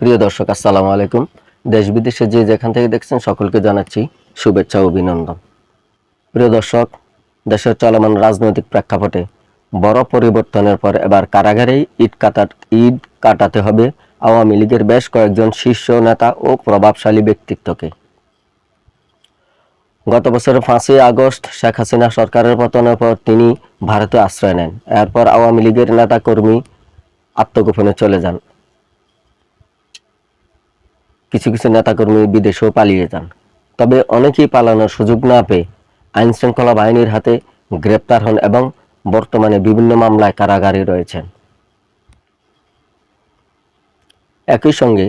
প্রিয় দর্শক, আসসালামু আলাইকুম। দেশ বিদেশে যে যেখান থেকে দেখছেন সকলকে জানাচ্ছি শুভেচ্ছা অভিনন্দন। প্রিয় দর্শক, দেশের চলমান রাজনৈতিক প্রেক্ষাপটে বড় পরিবর্তনের পর এবার কারাগারেই ইট কাটার ইট কাটাতে হবে আওয়ামী লীগের বেশ কয়েকজন শীর্ষ নেতা ও প্রভাবশালী ব্যক্তিত্বকে। গত বছরের পাঁচই আগস্ট শেখ হাসিনা সরকারের পতনের পর তিনি ভারতে আশ্রয় নেন। এরপর আওয়ামী লীগের নেতাকর্মী আত্মগোপনে চলে যান। কিছু কিছু নেতাকর্মী বিদেশেও পালিয়ে যান। তবে অনেকেই পালানোর সুযোগ না পেয়ে আইন শৃঙ্খলা বাহিনীর হাতে গ্রেপ্তার হন এবং বর্তমানে বিভিন্ন মামলায় কারাগারে রয়েছেন। একই সঙ্গে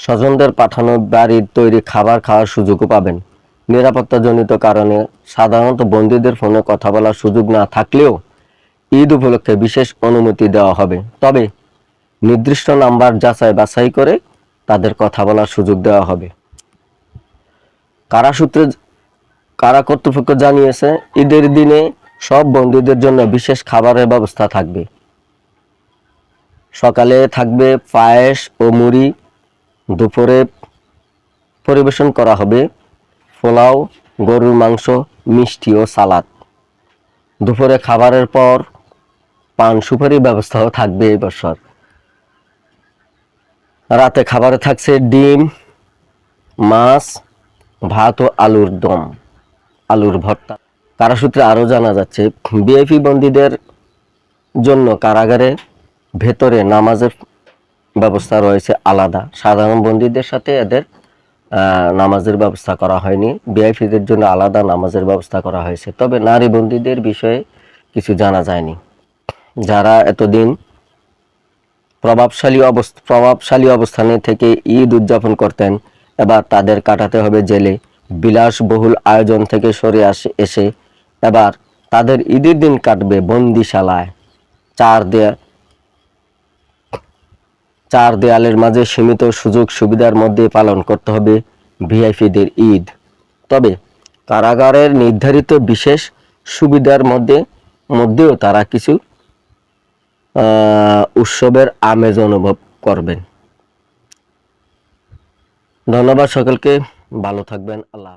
স্বজনদের পাঠানো বাড়ির তৈরি খাবার খাওয়ার সুযোগও পাবেন। নিরাপত্তাজনিত কারণে সাধারণত বন্দীদের ফোনে কথা বলার সুযোগ না থাকলেও ঈদ উপলক্ষে বিশেষ অনুমতি দেওয়া হবে। তবে নির্দিষ্ট নাম্বার যাচাই বাছাই করে তাদের কথা বলার সুযোগ দেওয়া হবে। কারা সূত্রে কারা কর্তৃপক্ষ জানিয়েছে, ঈদের দিনে সব বন্দীদের জন্য বিশেষ খাবারের ব্যবস্থা থাকবে। সকালে থাকবে পায়েস ও মুড়ি, দুপুরে পরিবেশন করা হবে পোলাও, গরুর মাংস, মিষ্টি ও সালাদ। দুপুরে খাবারের পর পান সুপারির ব্যবস্থাও থাকবে এই বছর। রাতে খাবারে থাকছে ডিম, মাছ, ভাত ও আলুর দম, আলুর ভর্তা। কারাসূত্রে আরও জানা যাচ্ছে বিএপি বন্দীদের জন্য কারাগারে ভেতরে নামাজের ব্যবস্থা রয়েছে আলাদা। সাধারণ বন্দীদের সাথে এদের নামাজের ব্যবস্থা করা হয়নি। বিআইপিদের জন্য আলাদা নামাজের ব্যবস্থা করা হয়েছে। তবে নারী বন্দীদের বিষয়ে কিছু জানা যায়নি। যারা এতদিন প্রভাবশালী অবস্থা প্রভাবশালী অবস্থানে থেকে ঈদ উদযাপন করতেন। এবার তাদের কাটাতে হবে জেলে। বিলাসবহুল আয়োজন থেকে সরে আসে এসে এবার তাদের ঈদের দিন কাটবে বন্দিশালায়। চার দেয়া চার দেয়ালের মাঝে সীমিত সুযোগ সুবিধার মধ্যে পালন করতে হবে ভিআইপিদের ঈদ। তবে কারাগারের নির্ধারিত বিশেষ সুবিধার মধ্যে মধ্যেও তারা কিছু উৎসবের আমেজ অনুভব করবেন। ধন্যবাদ সকলকে ভালো থাকবেন আল্লাহ